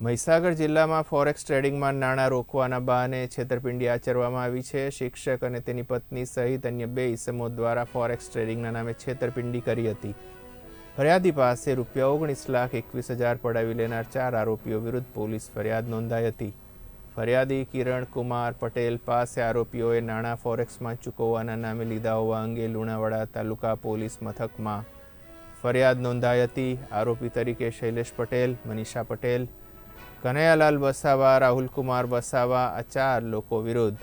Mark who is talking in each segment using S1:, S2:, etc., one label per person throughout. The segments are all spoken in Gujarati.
S1: મહીસાગર જિલ્લામાં ફોરેક્સ ટ્રેડિંગમાં નાણાં રોકવાના બહાને છેતરપિંડી આચરવામાં આવી છે. શિક્ષક અને તેની પત્ની સહિત અન્ય બે ઇસમો દ્વારા ફોરેક્સ ટ્રેડિંગના નામે છેતરપિંડી કરી હતી. ફરિયાદી પાસે રૂપિયા ઓગણીસ લાખ એકવીસ હજાર પડાવી લેનાર ચાર આરોપીઓ વિરુદ્ધ પોલીસ ફરિયાદ નોંધાઈ હતી. ફરિયાદી કિરણ કુમાર પટેલ પાસે આરોપીઓએ નાણાં ફોરેક્સમાં ચૂકવવાના નામે લીધા હોવા અંગે લુણાવાડા તાલુકા પોલીસ મથકમાં ફરિયાદ નોંધાઈ હતી. આરોપી તરીકે શૈલેષ પટેલ, મનીષા પટેલ કનૈયાલાલ વસાવા રાહુલકુમાર વસાવા આ ચાર લોકો વિરુદ્ધ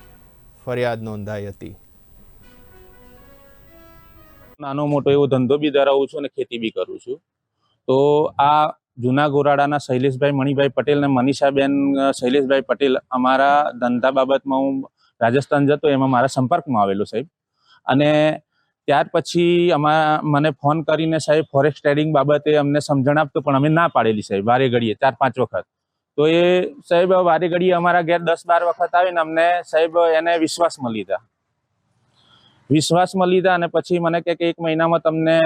S1: ફરિયાદ નોંધાઈ હતી.
S2: નાનો મોટો એવો ધંધો બી ધરાવું છું અને ખેતી બી કરું છું. તો આ જૂના ગોરાડાના શૈલેષભાઈ મણિભાઈ પટેલ અને મનીષાબેન શૈલેષભાઈ પટેલ અમારા ધંધા બાબતમાં હું રાજસ્થાન જતો એમાં મારા સંપર્કમાં આવેલો સાહેબ. અને ત્યાર પછી અમારા મને ફોન કરીને સાહેબ, ફોરેક્સ ટ્રેડિંગ બાબતે અમને સમજણ આપતો પણ અમે ના પાડેલી સાહેબ, વારે ઘડીએ, ચાર પાંચ વખત. તો એ સાહેબ વારે ઘડી અમારા ઘેર દસ બાર વખત આવીને અમને સાહેબ એને વિશ્વાસમાં લીધા વિશ્વાસમાં લીધા અને પછી મને કે એક મહિનામાં તમને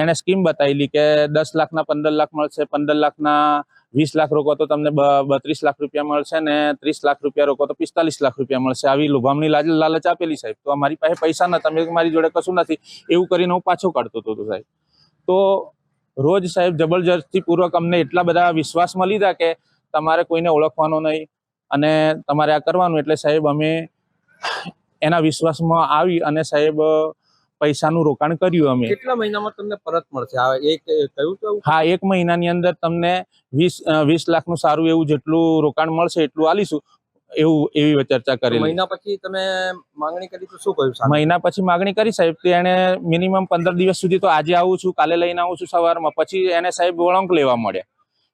S2: એને સ્કીમ બતાવેલી કે દસ લાખના, પંદર લાખ મળશે, પંદર લાખના, વીસ લાખ રોકો તો તમને બત્રીસ લાખ રૂપિયા મળશે ને ત્રીસ લાખ રૂપિયા રોકો તો પિસ્તાલીસ લાખ રૂપિયા મળશે. આવી લોભામણી લાલ- લાલચ આપેલી સાહેબ. તો અમારી પાસે પૈસા નતા. મેં મારી જોડે કશું નથી. એવું કરીને હું પાછો કાઢતો હતો સાહેબ. તો રોજ સાહેબ જબરજસ્તી પૂર્વક અમને એટલા બધા વિશ્વાસમાં લીધા કે તમારે કોઈને ઓળખવાનો નહીં અને તમારે આ કરવાનું. એટલે સાહેબ અમે એના વિશ્વાસમાં આવી અને સાહેબ પૈસાનું રોકાણ કર્યું અમે.
S3: કેટલા મહિનામાં તમને પરત મળશે? આ એક કહ્યું તો
S2: હા એક મહિનાની અંદર તમને વીસ વીસ લાખનું સારું એવું જેટલું રોકાણ મળશે એટલું આલીશું. એવું એવી ચર્ચા કરી
S3: મહિના પછી તમે માંગણી કરી તો શું કહ્યું
S2: મહિના પછી માંગણી કરી સાહેબ એને મિનિમમ પંદર દિવસ સુધી તો આજે આવું છું કાલે લઈને આવું છું સવારમાં. પછી એને સાહેબ વળંક લેવા મળ્યા.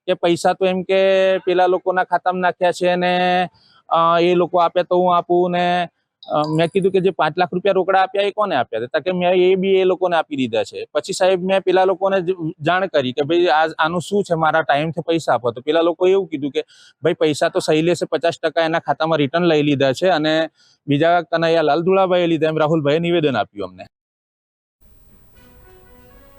S2: કે પૈસા તો એમ કે પેલા લોકોના ખાતામાં નાખ્યા છે ને એ લોકો આપે તો હું આપું ને મેં કીધું કે જે પાંચ લાખ રૂપિયા રોકડા આપ્યા એ કોને આપ્યા? હતા કે મેં એ બી એ લોકોને આપી દીધા છે. પછી સાહેબ, મેં પેલા લોકોને જાણ કરી કે ભાઈ આ આનું શું છે? મારા ટાઈમથી પૈસા આપો. તો પેલા લોકો એવું કીધું કે ભાઈ, પૈસા તો શૈલેષે પચાસ ટકા એના ખાતામાં રિટર્ન લઈ લીધા છે અને બીજા કનૈયા લાલ લીધા. એમ રાહુલભાઈએ નિવેદન આપ્યું અમને.